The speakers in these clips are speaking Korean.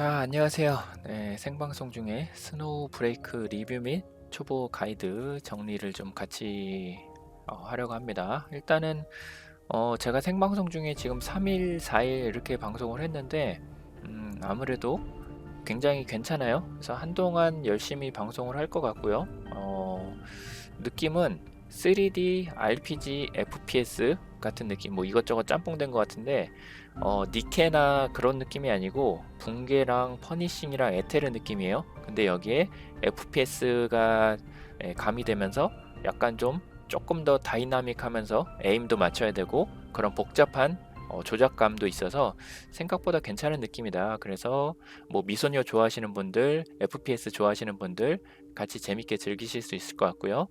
자, 안녕하세요. 네, 생방송 중에 스노우 브레이크 리뷰 및 초보 가이드 정리를 좀 같이 어, 하려고 합니다. 일단은 어, 제가 생방송 중에 지금 3일, 4일 이렇게 방송을 했는데 음, 아무래도 굉장히 괜찮아요. 그래서 한동안 열심히 방송을 할 것 같고요. 어, 느낌은 3D RPG FPS 같은 느낌, 뭐 이것저것 짬뽕 된 것 같은데 어, 니케나 그런 느낌이 아니고 붕괴랑 퍼니싱이랑 에테르 느낌이에요. 근데 여기에 FPS가 가미되면서 약간 좀 조금 더 다이나믹하면서 에임도 맞춰야 되고 그런 복잡한 어, 조작감도 있어서 생각보다 괜찮은 느낌이다. 그래서 뭐 미소녀 좋아하시는 분들, FPS 좋아하시는 분들 같이 재밌게 즐기실 수 있을 것 같고요.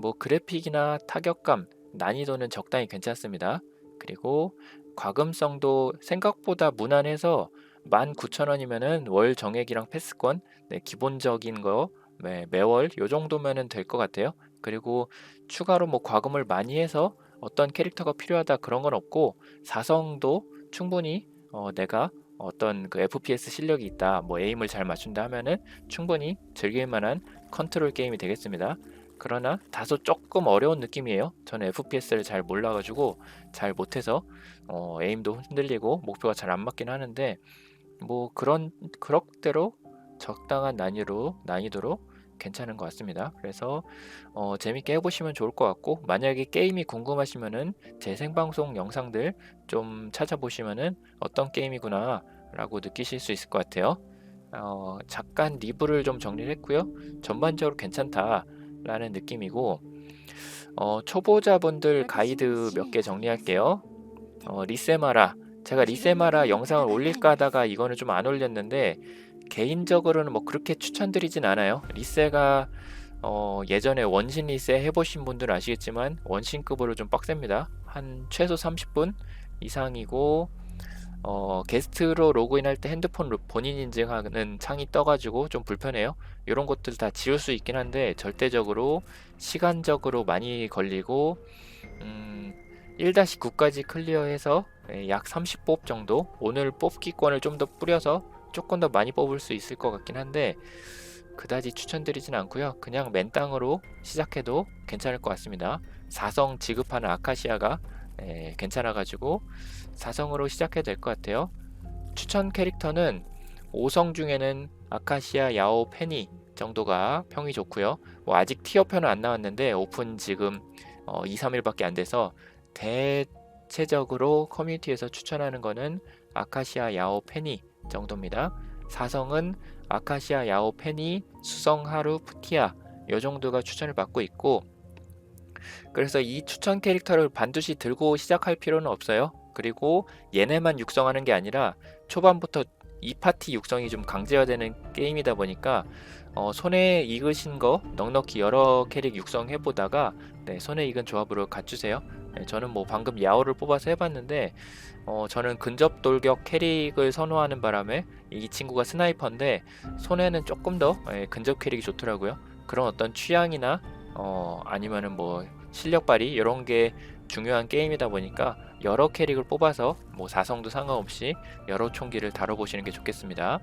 뭐 그래픽이나 타격감, 난이도는 적당히 괜찮습니다. 그리고 과금성도 생각보다 무난해서 19,000원이면은 월 정액이랑 패스권 네, 기본적인 거 네, 매월 요 정도면은 될 것 같아요. 그리고 추가로 뭐 과금을 많이 해서 어떤 캐릭터가 필요하다 그런 건 없고 사성도 충분히 어, 내가 어떤 그 FPS 실력이 있다, 뭐 에임을 잘 맞춘다 하면은 충분히 즐길 만한 컨트롤 게임이 되겠습니다. 그러나 다소 조금 어려운 느낌이에요. 저는 FPS를 잘 몰라가지고 잘 못해서 어, 에임도 흔들리고 목표가 잘 안 맞긴 하는데 뭐 그런 그럭대로 적당한 난이도로 난이도로 괜찮은 것 같습니다. 그래서 어, 재밌게 해보시면 좋을 것 같고 만약에 게임이 궁금하시면은 제 생방송 영상들 좀 찾아보시면은 어떤 게임이구나 라고 느끼실 수 있을 것 같아요. 어, 잠깐 리뷰를 좀 정리를 했고요. 전반적으로 괜찮다. 라는 느낌이고 어, 초보자분들 가이드 몇 개 정리할게요. 어, 리세마라 제가 리세마라 영상을 올릴까 하다가 이거는 좀 안 올렸는데 개인적으로는 뭐 그렇게 추천드리진 않아요. 리세가 어, 예전에 원신 리세 해보신 분들 아시겠지만 원신급으로 좀 빡셉니다. 한 최소 30분 이상이고 어, 게스트로 로그인할 때 핸드폰 본인 인증하는 창이 떠가지고 좀 불편해요. 이런 것들 다 지울 수 있긴 한데 절대적으로 시간적으로 많이 걸리고 음, 1-9까지 클리어해서 예, 약 30뽑 정도 오늘 뽑기권을 좀 더 뿌려서 조금 더 많이 뽑을 수 있을 것 같긴 한데 그다지 추천드리진 않고요. 그냥 맨땅으로 시작해도 괜찮을 것 같습니다. 사성 지급하는 아카시아가 예, 괜찮아가지고 4성으로 시작해도 될것 같아요. 추천 캐릭터는 5성 중에는 아카시아, 야오, 페니 정도가 평이 좋고요. 뭐 아직 티어편은 안 나왔는데 오픈 지금 어, 2, 3일밖에 안 돼서 대체적으로 커뮤니티에서 추천하는 거는 아카시아, 야오, 페니 정도입니다. 4성은 아카시아, 야오, 페니, 수성, 하루, 푸티아 요 정도가 추천을 받고 있고 그래서 이 추천 캐릭터를 반드시 들고 시작할 필요는 없어요. 그리고 얘네만 육성하는 게 아니라 초반부터 이 파티 육성이 좀 강제화되는 게임이다 보니까 어, 손에 익으신 거 넉넉히 여러 캐릭 육성해 보다가 네, 손에 익은 조합으로 갖추세요. 네, 저는 뭐 방금 야오를 뽑아서 해봤는데 어, 저는 근접 돌격 캐릭을 선호하는 바람에 이 친구가 스나이퍼인데 손에는 조금 더 네, 근접 캐릭이 좋더라고요. 그런 어떤 취향이나 어, 아니면은 뭐 실력 발휘 이런 게 중요한 게임이다 보니까 여러 캐릭을 뽑아서 뭐 사성도 상관없이 여러 총기를 다뤄보시는 게 좋겠습니다.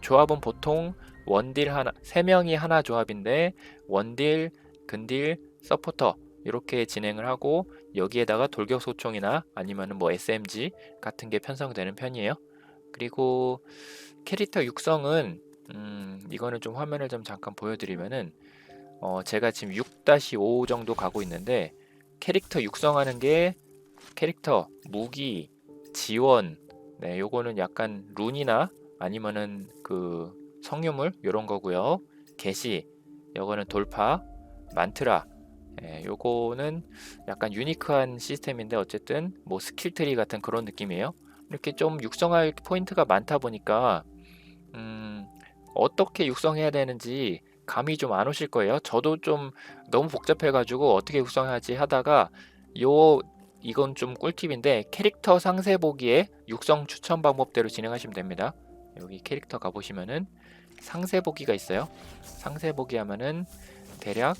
조합은 보통 원딜 하나, 3명이 하나 조합인데 원딜, 근딜, 서포터 이렇게 진행을 하고 여기에다가 돌격 소총이나 아니면은 뭐 SMG 같은 게 편성되는 편이에요. 그리고 캐릭터 육성은 음, 이거는 좀 화면을 좀 잠깐 보여드리면은 어, 제가 지금 6-5 정도 가고 있는데 캐릭터 육성하는 게 캐릭터, 무기, 지원, 네, 요거는 약간 룬이나 아니면은 그 성유물 요런 거고요. 게시, 요거는 돌파, 만트라, 예, 요거는 약간 유니크한 시스템인데 어쨌든 뭐 스킬트리 같은 그런 느낌이에요. 이렇게 좀 육성할 포인트가 많다 보니까 음, 어떻게 육성해야 되는지 감이 좀 안 오실 거예요. 저도 좀 너무 복잡해가지고 어떻게 육성하지 하다가 요 이건 좀 꿀팁인데 캐릭터 상세 보기에 육성 추천 방법대로 진행하시면 됩니다. 여기 캐릭터 가보시면은 상세 보기가 있어요. 상세 보기 하면은 대략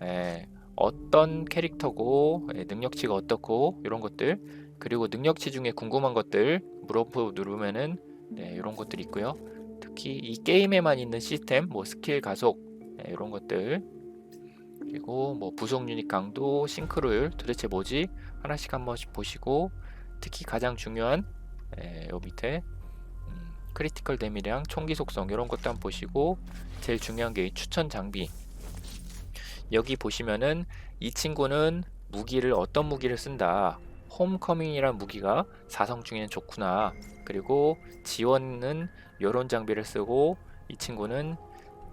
에, 예, 어떤 캐릭터고 에, 예, 능력치가 어떻고 이런 것들 그리고 능력치 중에 궁금한 것들 물어보 누르면은 네, 이런 것들이 있고요. 특히 이 게임에만 있는 시스템, 뭐 스킬 가속 네, 이런 것들. 그리고 뭐 부속 유닛 강도, 싱크로율 도대체 뭐지? 하나씩 한 번씩 보시고 특히 가장 중요한 예, 요 밑에 음, 크리티컬 데미량, 총기 속성 이런 것도 한번 보시고 제일 중요한 게이 추천 장비. 여기 보시면은 이 친구는 무기를 어떤 무기를 쓴다. 홈커밍이란 무기가 사성 중에는 좋구나. 그리고 지원은 요런 장비를 쓰고 이 친구는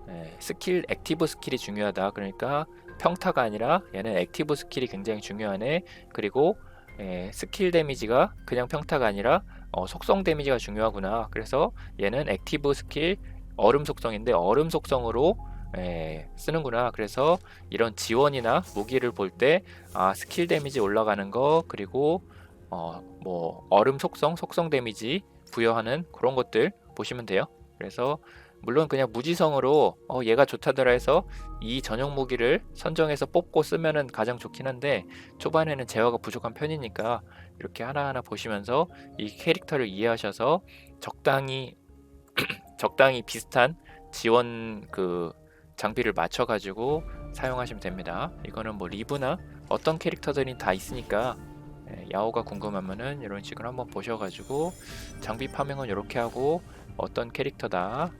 예, 스킬 액티브 스킬이 중요하다. 그러니까 평타가 아니라 얘는 액티브 스킬이 굉장히 중요하네. 그리고 예, 스킬 데미지가 그냥 평타가 아니라 어, 속성 데미지가 중요하구나. 그래서 얘는 액티브 스킬 얼음 속성인데 얼음 속성으로 예, 쓰는구나. 그래서 이런 지원이나 무기를 볼 때 아, 스킬 데미지 올라가는 거 그리고 어, 뭐 얼음 속성 속성 데미지 부여하는 그런 것들 보시면 돼요. 그래서 물론 그냥 무지성으로 어, 얘가 좋다더라 해서 이 전용 무기를 선정해서 뽑고 쓰면은 가장 좋긴 한데 초반에는 제어가 부족한 편이니까 이렇게 하나하나 보시면서 이 캐릭터를 이해하셔서 적당히 적당히 비슷한 지원 그 장비를 맞춰 가지고 사용하시면 됩니다. 이거는 뭐 리브나 어떤 캐릭터들이 다 있으니까 예, 야호가 궁금하면은 이런 식으로 한번 보셔가지고 장비 파밍은 이렇게 하고 어떤 캐릭터다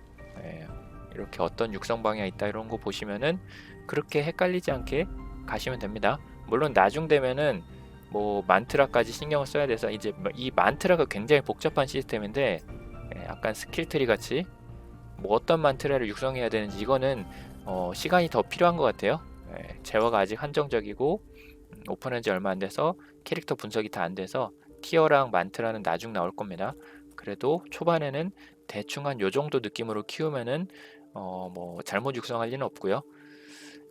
예, 이렇게 어떤 육성 방향 있다 이런 거 보시면은 그렇게 헷갈리지 않게 가시면 됩니다. 물론 나중 되면은 뭐 만트라까지 신경을 써야 돼서 이제 뭐이 만트라가 굉장히 복잡한 시스템인데 예, 약간 스킬트리 같이 뭐 어떤 만트라를 육성해야 되는지 이거는 어, 시간이 더 필요한 것 같아요. 예, 제어가 아직 한정적이고 음, 오픈한 지 얼마 안 돼서 캐릭터 분석이 다 안 돼서 티어랑 만트라는 나중 나올 겁니다. 그래도 초반에는 대충 한 요 정도 느낌으로 키우면은 어 뭐 잘못 육성할 리는 없고요.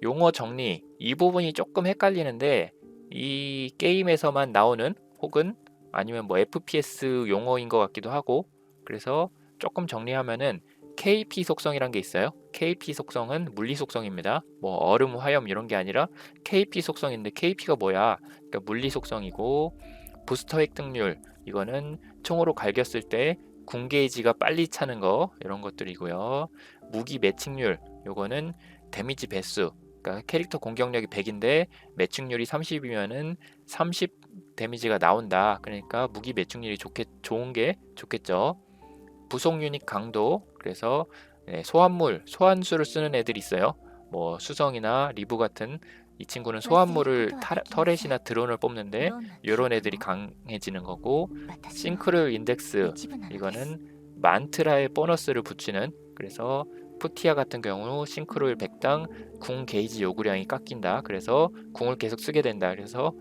용어 정리 이 부분이 조금 헷갈리는데 이 게임에서만 나오는 혹은 아니면 뭐 FPS 용어인 것 같기도 하고 그래서 조금 정리하면은 KP 속성이란 게 있어요. KP 속성은 물리 속성입니다. 뭐 얼음, 화염 이런 게 아니라 KP 속성인데 KP가 뭐야? 그러니까 물리 속성이고 부스터 획득률 이거는 총으로 갈겼을 때 궁게이지가 빨리 차는 거 이런 것들이고요. 무기 매칭률 요거는 데미지 배수 그러니까 캐릭터 공격력이 100인데 매칭률이 30이면은 30 데미지가 나온다. 그러니까 무기 매칭률이 좋겠 좋은 게 좋겠죠. 부속 유닛 강도 그래서 네, 소환물 소환수를 쓰는 애들이 있어요. 뭐 수성이나 리브 같은 이 친구는 소환물을 타, 터렛이나 드론을 뽑는데 이런 애들이 강해지는 거고 싱크로율 인덱스 이거는 만트라의 보너스를 붙이는 그래서 푸티아 같은 경우 싱크로율 100당 궁 게이지 요구량이 깎인다. 그래서 궁을 계속 쓰게 된다. 그래서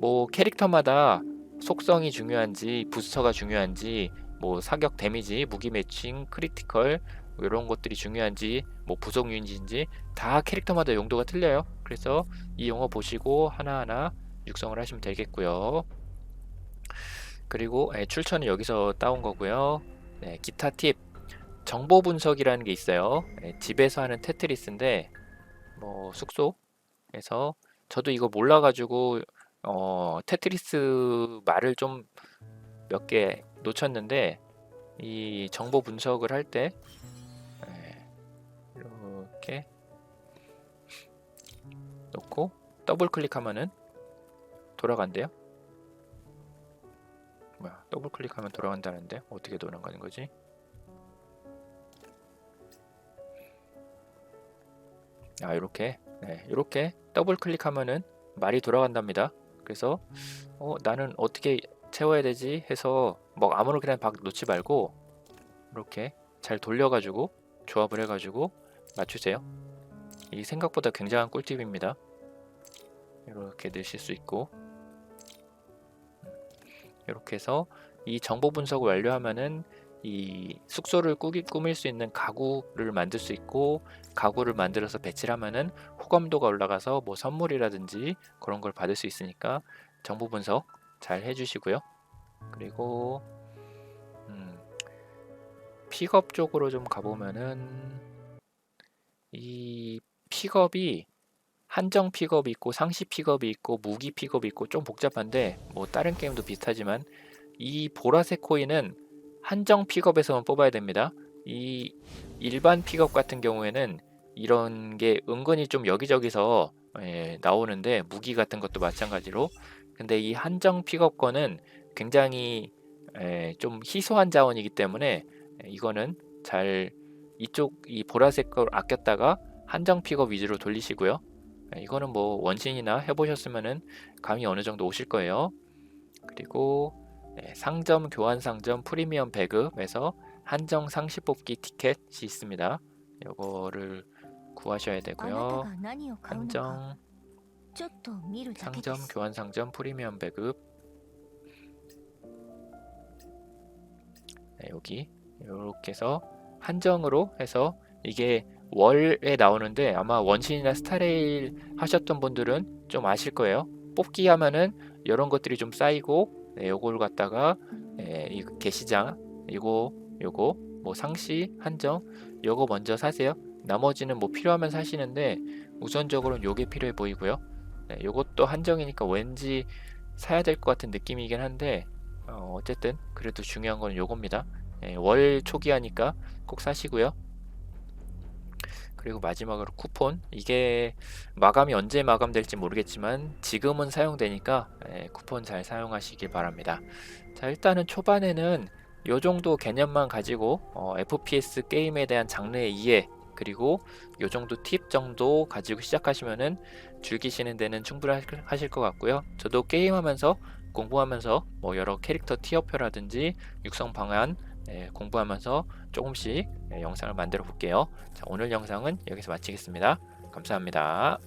뭐 캐릭터마다 속성이 중요한지 부스터가 중요한지 뭐 사격 데미지 무기 매칭 크리티컬 뭐 이런 것들이 중요한지 뭐 부속 유닛인지 다 캐릭터마다 용도가 틀려요. 그래서 이 용어 보시고 하나하나 육성을 하시면 되겠고요. 그리고 예, 출처는 여기서 따온 거고요. 네, 기타 팁. 정보 분석이라는 게 있어요. 예, 집에서 하는 테트리스인데 뭐 숙소에서 저도 이거 몰라가지고 어, 테트리스 말을 좀 몇 개 놓쳤는데 이 정보 분석을 할 때 놓고 더블 클릭하면은 돌아간대요. 뭐야 더블 클릭하면 돌아간다는데 어떻게 돌아가는 거지? 아 이렇게 네, 이렇게 더블 클릭하면은 말이 돌아간답니다. 그래서 어, 나는 어떻게 채워야 되지 해서 뭐 그냥 막 놓지 말고 이렇게 잘 돌려가지고 조합을 해가지고 맞추세요. 이 생각보다 굉장한 꿀팁입니다. 이렇게 넣으실 수 있고 이렇게 해서 이 정보 분석을 완료하면은 이 숙소를 꾸기, 꾸밀 수 있는 가구를 만들 수 있고 가구를 만들어서 배치를 하면은 호감도가 올라가서 뭐 선물이라든지 그런 걸 받을 수 있으니까 정보 분석 잘 해주시고요. 그리고 음, 픽업 쪽으로 좀 가보면은 이 픽업이 한정 픽업이 있고 상시 픽업이 있고 무기 픽업이 있고 좀 복잡한데 뭐 다른 게임도 비슷하지만 이 보라색 코인은 한정 픽업에서만 뽑아야 됩니다. 이 일반 픽업 같은 경우에는 이런 게 은근히 좀 여기저기서 예, 나오는데 무기 같은 것도 마찬가지로 근데 이 한정 픽업 거는 굉장히 예, 좀 희소한 자원이기 때문에 예, 이거는 잘 이쪽 이 보라색 걸 아꼈다가 한정 픽업 위주로 돌리시고요. 네, 이거는 뭐 원신이나 해보셨으면은 감이 어느 정도 오실 거예요. 그리고 네, 상점 교환 상점 프리미엄 배급에서 한정 상시 뽑기 티켓이 있습니다. 요거를 구하셔야 되고요. 한정 상점 교환 상점 프리미엄 배급 네, 여기 이렇게 해서 한정으로 해서 이게 월에 나오는데 아마 원신이나 스타레일 하셨던 분들은 좀 아실 거예요. 뽑기 하면은 이런 것들이 좀 쌓이고 네, 요걸 갖다가 예, 이 게시장 이거 요거 뭐 상시 한정 요거 먼저 사세요. 나머지는 뭐 필요하면 사시는데 우선적으로는 요게 필요해 보이고요. 네, 요것도 한정이니까 왠지 사야 될 것 같은 느낌이긴 한데 어, 어쨌든 그래도 중요한 건 요겁니다. 예, 월 초기화니까 꼭 사시고요. 그리고 마지막으로 쿠폰 이게 마감이 언제 마감될지 모르겠지만 지금은 사용되니까 예, 쿠폰 잘 사용하시길 바랍니다. 자 일단은 초반에는 요 정도 개념만 가지고 어, FPS 게임에 대한 장르의 이해 그리고 요 정도 팁 정도 가지고 시작하시면은 즐기시는 데는 충분하실 것 같고요. 저도 게임하면서 공부하면서 뭐 여러 캐릭터 티어표라든지 육성 방안 예, 공부하면서 조금씩 예, 영상을 만들어 볼게요. 자, 오늘 영상은 여기서 마치겠습니다. 감사합니다.